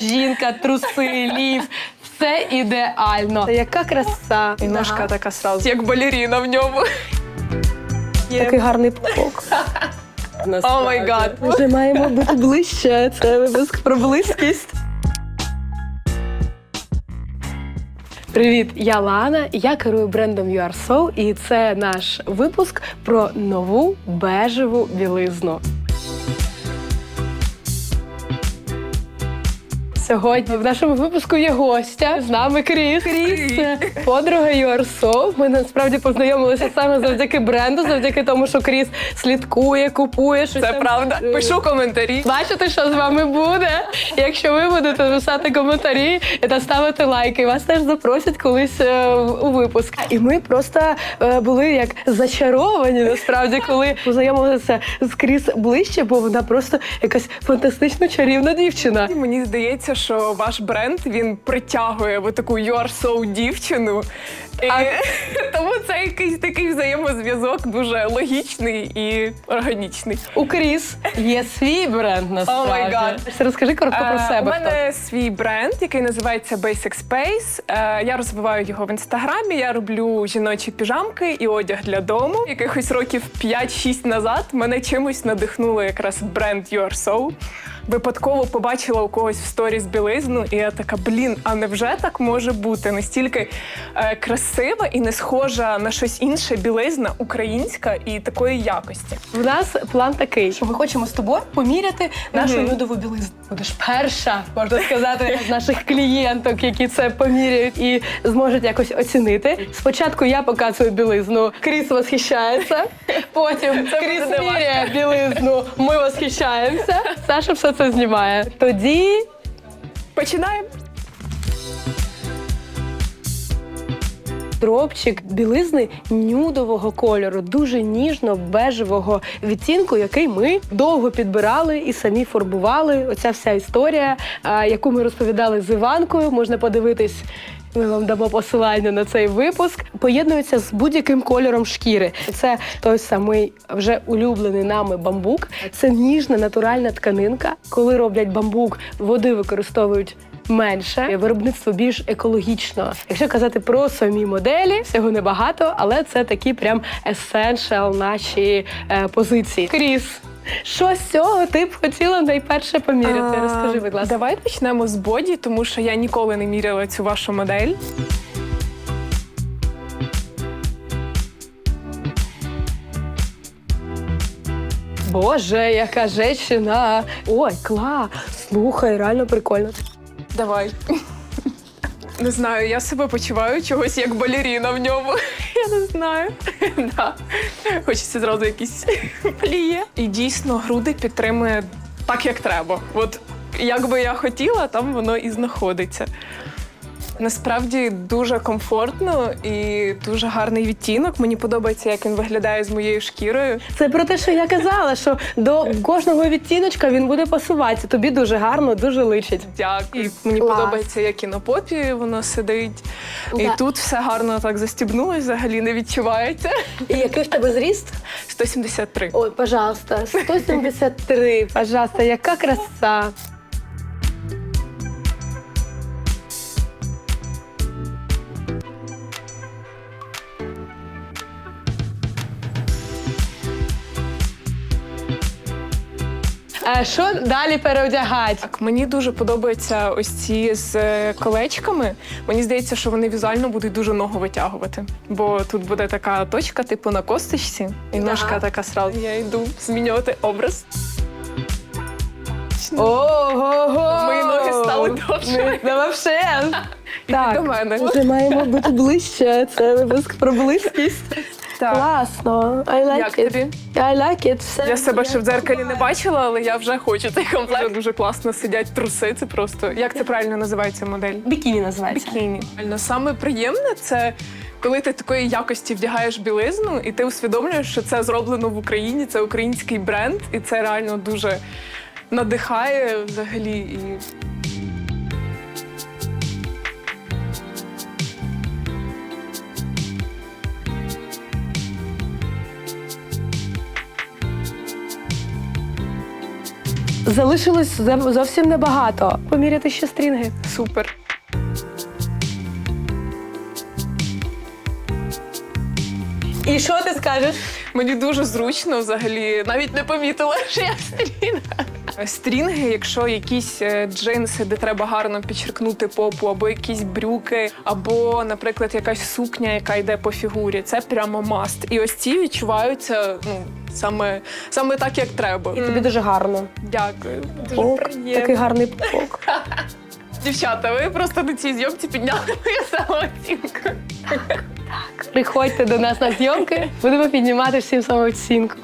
Жінка, труси, лів. Все ідеально. Яка краса. І ножка така сразу, як балеріна в ньому. Такий гарний пупок. О май гад. Вже маємо бути ближче. Це випуск про близькість. Привіт, я Лана. Я керую брендом You Are So, і це наш випуск про нову бежеву білизну. Сьогодні в нашому випуску є гостя. З нами Кріс. Кріс, подруга So. Ми насправді познайомилися саме завдяки бренду, завдяки тому, що Кріс слідкує, купує щось. Це там. правда. Е, Пишу коментарі. Бачите, що з вами буде. Якщо ви будете писати коментарі та ставити лайки, вас теж запросять колись е, у випуск. І ми просто е, були як зачаровані, насправді, коли познайомилися з Кріс ближче, бо вона просто якась фантастично чарівна дівчина. Мені здається, що ваш бренд він притягує в таку you are so дівчину. І тому це якийсь такий взаємозв'язок дуже логічний і органічний. У Кріс є свій бренд насправді. God. Розкажи коротко про Е, себе. У мене свій бренд, який називається Basic Space. Е, Я розвиваю його в інстаграмі. Я роблю жіночі піжамки і одяг для дому. Якихось років 5-6 назад мене чимось надихнуло якраз бренд You Are So. Випадково побачила у когось в сторіс білизну, і я така: блін, а невже так може бути? Настільки е, красива і не схожа на щось інше білизна, українська і такої якості. В нас план такий, що ми хочемо з тобою поміряти нашу Мгм. нюдову білизну. Будеш перша, можна сказати, з наших клієнток, які це поміряють і зможуть якось оцінити. Спочатку я показую білизну, Кріс восхищається. Потім Це Кріс міряє білизну, ми восхищаємося. Саша все це знімає. Тоді Починаємо. дропчик білизни нюдового кольору, дуже ніжно-бежевого відтінку, який ми довго підбирали і самі фарбували. Оця вся історія, яку ми розповідали з Іванкою, можна подивитись. Ми вам дамо посилання на цей випуск. Поєднується з будь-яким кольором шкіри. Це той самий вже улюблений нами бамбук. Це ніжна натуральна тканинка. Коли роблять бамбук, води використовують менше, виробництво більш екологічно. Якщо казати про самі моделі, всього небагато, але це такі прям есеншал наші е, позиції. Кріс, що з цього ти б хотіла найперше поміряти? А, Розкажи, будь ласка. Давай почнемо з боді, тому що я ніколи не міряла цю вашу модель. Боже, яка жечина! Ой, клас! Слухай, реально прикольно. Давай. Не знаю, я себе почуваю чогось як балеріна в ньому. Я не знаю. Да. Хочеться зразу якісь пліє. І дійсно груди підтримує так, як треба. От як би я хотіла, там воно і знаходиться. Насправді дуже комфортно і дуже гарний відтінок. Мені подобається, як він виглядає з моєю шкірою. Це про те, що я казала, що до кожного відтіночка він буде пасуватися. Тобі дуже гарно, дуже личить. Дякую. І мені Клас. подобається, як і на попі воно сидить. І тут все гарно так застібнулось, взагалі не відчувається. І який в тебе зріст? 173. Ой, пожалуйста, 173. Пожалуйста, яка краса. Що далі переодягати? Так, мені дуже подобаються ось ці з е, колечками. Мені здається, що вони візуально будуть дуже ногу витягувати. Бо тут буде така точка, типу на косточці, і ножка така сразу. Я йду змінювати образ. Ого! Мої ноги стали вообще. Іди. Вже маємо бути ближче. Це випуск про близькість. Так. Класно. I like Як it. тобі? I like it. Все. Я себе ще в дзеркалі не бачила, але я вже хочу цей комплект. Дуже, дуже класно сидять труси. Це просто як це правильно називається модель? Бікіні називається. Бікіні. Саме приємне це коли ти такої якості вдягаєш білизну, і ти усвідомлюєш, що це зроблено в Україні, це український бренд, і це реально дуже надихає взагалі. І Залишилось зо- зовсім небагато. Поміряти ще стрінги. Супер. І що ти скажеш? Мені дуже зручно взагалі. Навіть не помітила, що я стрінга. Стрінги, якщо якісь е, джинси, де треба гарно підчеркнути попу, або якісь брюки, або, наприклад, якась сукня, яка йде по фігурі, це прямо маст. І ось ці відчуваються ну, саме, саме так, як треба. І тобі дуже гарно. Дякую. Дуже Пупок, приємно. такий гарний пупок. Дівчата, ви просто на цій зйомці підняли мою самооцінку. Приходьте до нас на зйомки, будемо піднімати всім самооцінку.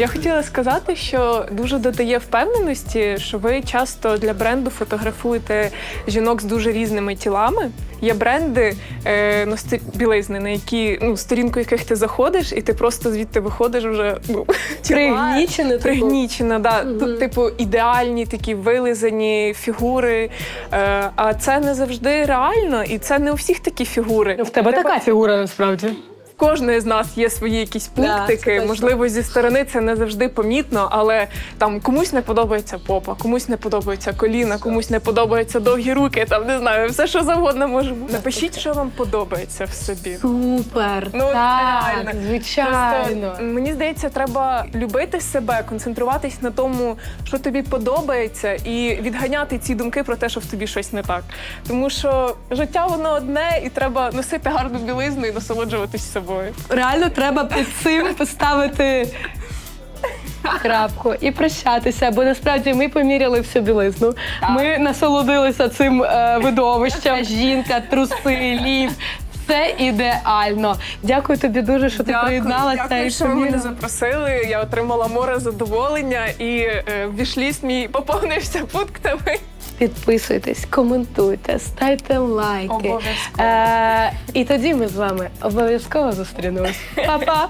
Я хотіла сказати, що дуже додає впевненості, що ви часто для бренду фотографуєте жінок з дуже різними тілами. Є бренди е, ну, сті- білизни, на які ну, сторінку яких ти заходиш, і ти просто звідти виходиш вже ну, тіла Пригнічене, типу. Пригнічена, да. Мгм. Тут, типу, ідеальні такі вилизані фігури. Е, а це не завжди реально, і це не у всіх такі фігури. В тебе Треба- така фігура насправді. Кожної з нас є свої якісь пунктики. точно. Можливо, зі сторони це не завжди помітно, але там комусь не подобається попа, комусь не подобається коліна, комусь не подобаються довгі руки. Там не знаю, все що завгодно може бути. Напишіть, що вам подобається в собі. Супер. Ну, так, реально. звичайно. Просто, мені здається, треба любити себе, концентруватись на тому, що тобі подобається, і відганяти ці думки про те, що в тобі щось не так. Тому що життя воно одне, і треба носити гарну білизну і насолоджуватись собою. Реально треба під цим поставити крапку і прощатися, бо насправді ми поміряли всю білизну. Ми насолодилися цим е, видовищем. Жінка, труси, лів. Все ідеально. Дякую тобі дуже, що ти приєдналася. Дякую, і що ви мене поміряла. запросили. Я отримала море задоволення і е, вішліст мій поповнився пунктами. Підписуйтесь, коментуйте, ставте лайки. Обов'язково. Е, і тоді ми з вами обов'язково зустрінемось. Па-па!